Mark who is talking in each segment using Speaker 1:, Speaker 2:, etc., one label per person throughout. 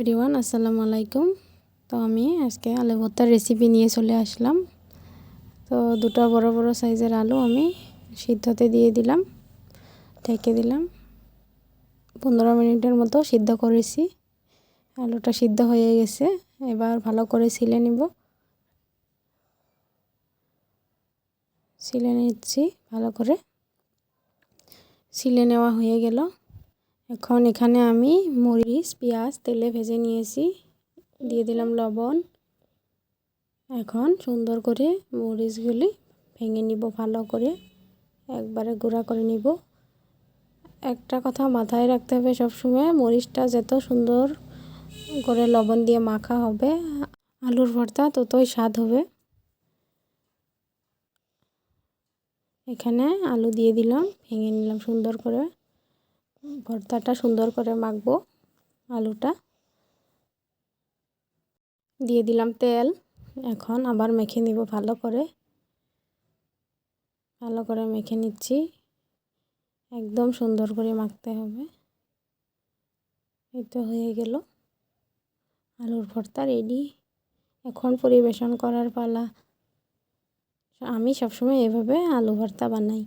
Speaker 1: Everyone আসসালামু আলাইকুম। তো আমি আজকে আলু ভর্তার রেসিপি নিয়ে চলে আসলাম। তো দুটো বড় বড় সাইজের আলু আমি সিদ্ধতে দিয়ে দিলাম, ঢেকে দিলাম। পনেরো মিনিটের মতো সিদ্ধ করেছি। আলুটা সিদ্ধ হয়ে গেছে, এবার ভালো করে ছিলে নিব। ছিলে নিচ্ছি, ভালো করে। ছিলে নেওয়া হয়ে গেল। এখন এখানে আমি মরিচ, পেঁয়াজ, তেলে ভেজে নিয়েছি। দিয়ে দিলাম লবণ। এখন সুন্দর করে মরিচগুলি ভেঙে নিব ভালো করে। একবারে গুঁড়া করে নিব। একটা কথা মাথায় রাখতে হবে সবসময়, মরিচটা যত সুন্দর করে লবণ দিয়ে মাখা হবে, আলুর ভর্তা ততই স্বাদ হবে। এখানে আলু দিয়ে দিলাম, ভেঙে নিলাম সুন্দর করে। ভর্তাটা সুন্দর করে মাখবো, আলুটা। দিয়ে দিলাম তেল, এখন আবার মেখে নিব ভালো করে। ভালো করে মেখে নিচ্ছি, একদম সুন্দর করে মাখতে হবে। এই তো হয়ে গেল। আলুর ভর্তা রেডি এখন পরিবেশন করার পালা। আমি সবসময় এভাবে আলু ভর্তা বানাই।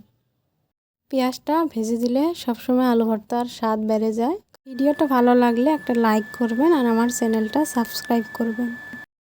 Speaker 1: পেঁয়াজটা ভেজে দিলে সবসময় আলু ভর্তার স্বাদ বেড়ে যায়। ভিডিওটা ভালো লাগলে একটা লাইক করবেন আর আমার চ্যানেলটা সাবস্ক্রাইব করবেন।